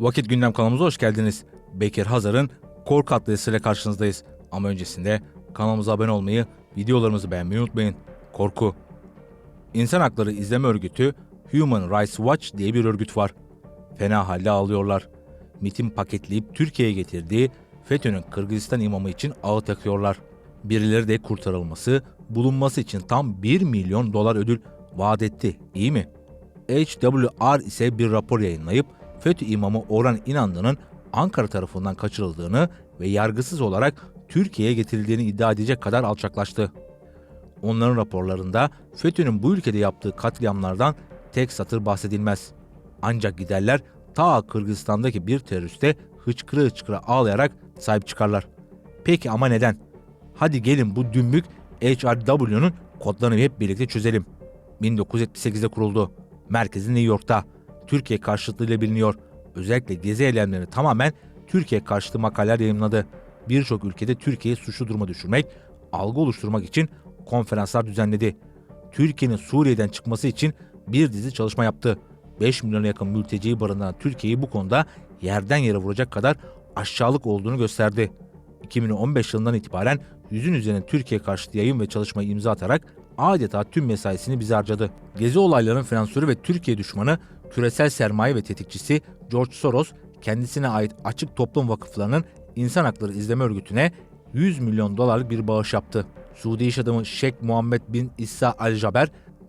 Vakit Gündem kanalımıza hoş geldiniz. Bekir Hazar'ın korku atlasıyla karşınızdayız. Ama öncesinde kanalımıza abone olmayı, videolarımızı beğenmeyi unutmayın. Korku. İnsan Hakları İzleme Örgütü Human Rights Watch diye bir örgüt var. Fena halde ağlıyorlar. MIT'in paketleyip Türkiye'ye getirdiği FETÖ'nün Kırgızistan imamı için ağıt yakıyorlar. Birileri de kurtarılması, bulunması için tam 1 milyon dolar ödül vaat etti. İyi mi? HWR ise bir rapor yayınlayıp FETÖ imamı Orhan İnanlı'nın Ankara tarafından kaçırıldığını ve yargısız olarak Türkiye'ye getirildiğini iddia edecek kadar alçaklaştı. Onların raporlarında FETÖ'nün bu ülkede yaptığı katliamlardan tek satır bahsedilmez. Ancak giderler ta Kırgızistan'daki bir teröriste hıçkıra hıçkıra ağlayarak sahip çıkarlar. Peki ama neden? Hadi gelin bu dümbük HRW'nun kodlarını hep birlikte çözelim. 1978'de kuruldu. Merkezi New York'ta. Türkiye karşıtlığıyla biliniyor. Özellikle gezi eylemlerini tamamen Türkiye karşıtı makaleler yayınladı. Birçok ülkede Türkiye'yi suçlu duruma düşürmek, algı oluşturmak için konferanslar düzenledi. Türkiye'nin Suriye'den çıkması için bir dizi çalışma yaptı. 5 milyona yakın mülteciyi barındıran Türkiye'yi bu konuda yerden yere vuracak kadar aşağılık olduğunu gösterdi. 2015 yılından itibaren yüzün üzerine Türkiye karşıtı yayın ve çalışmayı imza atarak adeta tüm mesaisini bize harcadı. Gezi olaylarının finansörü ve Türkiye düşmanı küresel sermaye ve tetikçisi George Soros kendisine ait açık toplum vakıflarının insan hakları izleme örgütüne 100 milyon dolarlık bir bağış yaptı. Suudi iş adamı Şeyh Muhammed bin İsa Al Jaber,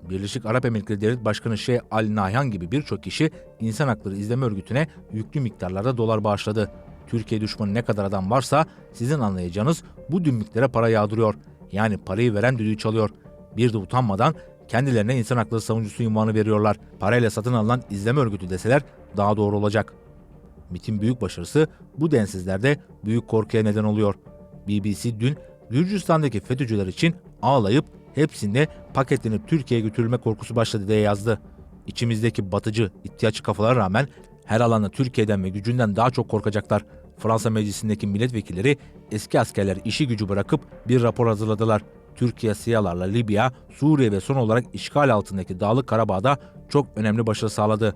Birleşik Arap Emirlikleri Devlet Başkanı Şeyh Al Nahyan gibi birçok kişi insan hakları izleme örgütüne yüklü miktarlarda dolar bağışladı. Türkiye düşmanı ne kadar adam varsa sizin anlayacağınız bu dümbüklere para yağdırıyor. Yani parayı veren düdüğü çalıyor. Bir de utanmadan kendilerine insan hakları savunucusu unvanı veriyorlar. Parayla satın alınan izleme örgütü deseler daha doğru olacak. MIT'in büyük başarısı bu densizlerde büyük korkuya neden oluyor. BBC dün Gürcistan'daki FETÖ'cüler için ağlayıp hepsinde paketlenip Türkiye'ye götürülme korkusu başladı diye yazdı. İçimizdeki batıcı, ihtiyaççı kafalara rağmen her alanda Türkiye'den ve gücünden daha çok korkacaklar. Fransa Meclisi'ndeki milletvekilleri eski askerler işi gücü bırakıp bir rapor hazırladılar. Türkiye SİHA'larla Libya, Suriye ve son olarak işgal altındaki Dağlık Karabağ'da çok önemli başarı sağladı.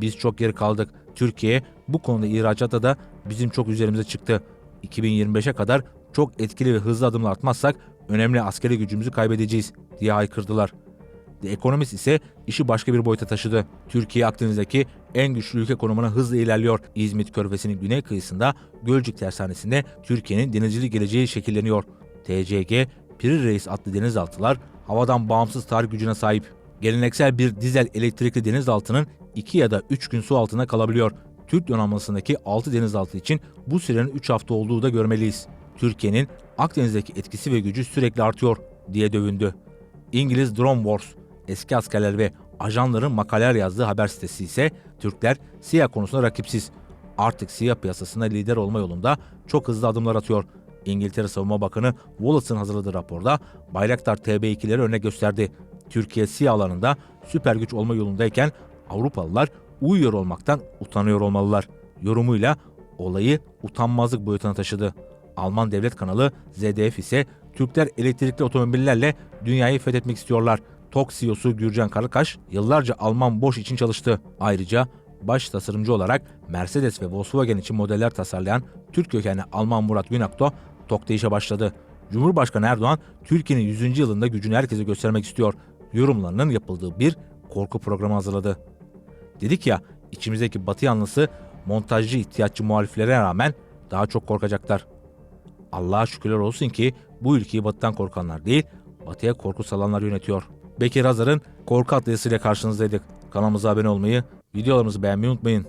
Biz çok geri kaldık. Türkiye bu konuda ihracatta da bizim çok üzerimize çıktı. 2025'e kadar çok etkili ve hızlı adımlar atmazsak önemli askeri gücümüzü kaybedeceğiz diye haykırdılar. The Economist ise işi başka bir boyuta taşıdı. Türkiye Akdeniz'deki en güçlü ülke konumuna hızla ilerliyor. İzmit Körfezi'nin güney kıyısında Gölcük Tersanesi'nde Türkiye'nin denizcilik geleceği şekilleniyor. TCG, Piri Reis adlı denizaltılar havadan bağımsız tarih gücüne sahip. Geleneksel bir dizel elektrikli denizaltının 2 ya da 3 gün su altında kalabiliyor. Türk donanmasındaki 6 denizaltı için bu sürenin 3 hafta olduğu da görmeliyiz. Türkiye'nin Akdeniz'deki etkisi ve gücü sürekli artıyor diye dövündü. İngiliz Drone Wars, eski askerler ve ajanların makaleler yazdığı haber sitesi ise Türkler siyah konusunda rakipsiz. Artık siyah piyasasında lider olma yolunda çok hızlı adımlar atıyor. İngiltere Savunma Bakanı Wallace'ın hazırladığı raporda Bayraktar TB2'leri örnek gösterdi. Türkiye siyah alanında süper güç olma yolundayken Avrupalılar uyuyor olmaktan utanıyor olmalılar. Yorumuyla olayı utanmazlık boyutuna taşıdı. Alman devlet kanalı ZDF ise Türkler elektrikli otomobillerle dünyayı fethetmek istiyorlar. TOK CEO'su Gürcan Karakaş yıllarca Alman Bosch için çalıştı. Ayrıca baş tasarımcı olarak Mercedes ve Volkswagen için modeller tasarlayan Türk kökenli Alman Murat Günakto TOK'ta işe başladı. Cumhurbaşkanı Erdoğan Türkiye'nin 100. yılında gücünü herkese göstermek istiyor. Yorumlarının yapıldığı bir korku programı hazırladı. Dedik ya içimizdeki batı yanlısı montajcı ihtiyaççı muhaliflere rağmen daha çok korkacaklar. Allah'a şükürler olsun ki bu ülkeyi batıdan korkanlar değil, batıya korku salanlar yönetiyor. Bekir Hazar'ın korku atlayısıyla karşınızdaydık. Kanalımıza abone olmayı, videolarımızı beğenmeyi unutmayın.